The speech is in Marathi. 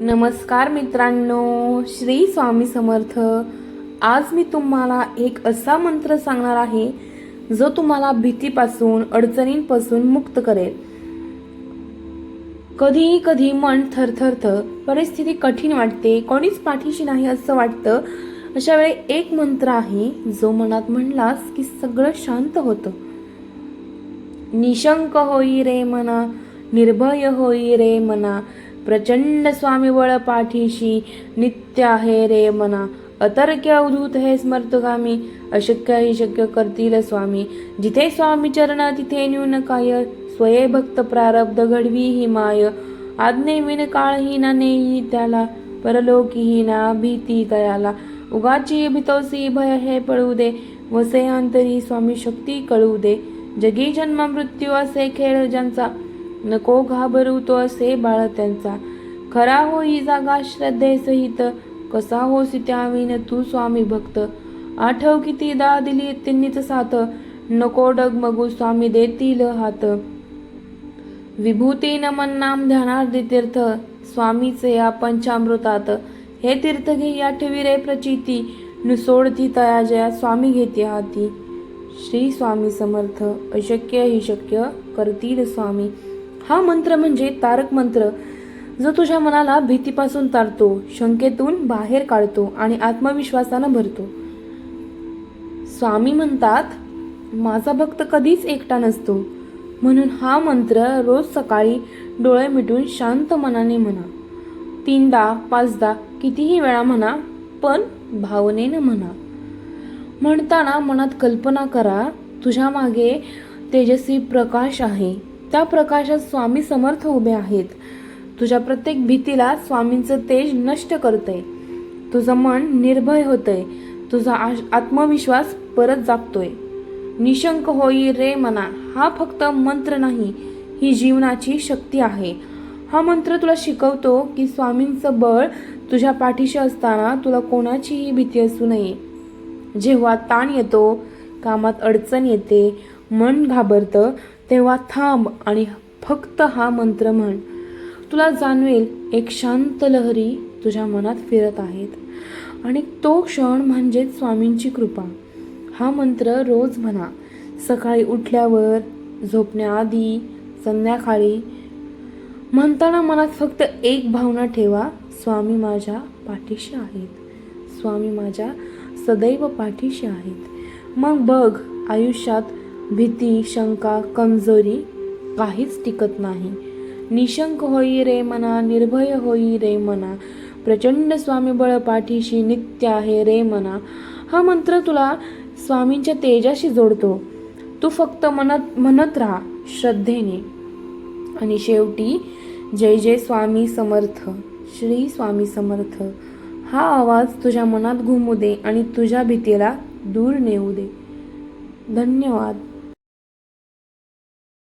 नमस्कार मित्रांनो श्री स्वामी समर्थ. आज मी तुम्हाला एक असा मंत्र सांगणार आहे जो तुम्हाला भीतीपासून अडचणींपासून मुक्त करेल. कधी कधी मन थरथरत परिस्थिती कठीण वाटते कोणीच पाठीशी नाही असं वाटतं अशा वेळी एक मंत्र आहे जो मनात म्हणलास की सगळं शांत होतं. निशंक होई रे मना निर्भय होई रे मना प्रचंड स्वामी बळ पाठीशी नित्य आहे रे मना. अतर्क्य अवधूत हे स्मर्तगामी अशक्य ही शक्य करतील स्वामी. जिथे स्वामी चरण तिथे न्यून काय? स्वये भक्त प्रारब्ध घडवी ही माय. आज्ञे विन काळही ना नेई त्याला परलोकीही ना भीती दयाला. उगाची भितोसी भय हे पळू दे वसे अंतरी स्वामी शक्ती कळू दे. जगी जन्म मृत्यू असे खेळ ज्यांचा नको घाबरू तो असे बाळ त्यांचा. खरा हो ही जागा श्रद्धेसहित कसा हो त्याविन तू स्वामी भक्त. आठव किती दा दिली त्यांनीच साथ. नको डगमगू स्वामी देतील हात. विभूती नमन नाम ध्यानार्धी तीर्थ. स्वामीचे या पंचामृतात. हे तीर्थ घे या ठेवी रे प्रचिती नुसोडती तया जया स्वामी घेते हाती. श्री स्वामी समर्थ. अशक्य ही शक्य करतील स्वामी. हा मंत्र म्हणजे तारक मंत्र. जो तुझ्या मनाला भीतीपासून तारतो शंकेतून बाहेर काढतो आणि आत्मविश्वासानं भरतो. स्वामी म्हणतात माझा भक्त कधीच एकटा नसतो. म्हणून हा मंत्र रोज सकाळी डोळे मिटून शांत मनाने म्हणा. तीनदा पाचदा कितीही वेळा म्हणा पण भावनेनं म्हणा. म्हणताना मनात कल्पना करा तुझ्या मागे तेजस्वी प्रकाश आहे. त्या प्रकाशात स्वामी समर्थ उभे आहेत. तुझ्या प्रत्येक भीतीला स्वामींचं तेज नष्ट करतंय. तुझं मन निर्भय होतंय. तुझा आश- आत्मविश्वास परत जागतोय. निशंक होई रे मना हा फक्त मंत्र नाही ही जीवनाची शक्ती आहे. हा मंत्र तुला शिकवतो की स्वामींचं बळ तुझ्या पाठीशी असताना तुला कोणाचीही भीती असू नये. जेव्हा ताण येतो कामात अडचण येते मन घाबरतं तेव्हा थांब आणि फक्त हा मंत्र म्हण. तुला जाणवेल एक शांत लहरी तुझ्या मनात फिरत आहेत. आणि तो क्षण म्हणजेच स्वामींची कृपा. हा मंत्र रोज म्हणा. सकाळी उठल्यावर झोपण्याआधी संध्याकाळी. म्हणताना मनात फक्त एक भावना ठेवा स्वामी माझ्या पाठीशी आहेत. स्वामी माझ्या सदैव पाठीशी आहेत. मग बघ आयुष्यात भीती शंका कमजोरी काहीच टिकत नाही. निशंक होई रे मना निर्भय होई रे मना. प्रचंड स्वामी बळ पाठीशी नित्य आहे रे मना. हा मंत्र तुला स्वामींच्या तेजाशी जोडतो. तू फक्त म्हणत म्हणत राहा श्रद्धेने. आणि शेवटी जय जय स्वामी समर्थ श्री स्वामी समर्थ. हा आवाज तुझ्या मनात घुमू दे आणि तुझ्या भीतीला दूर नेऊ दे. धन्यवाद.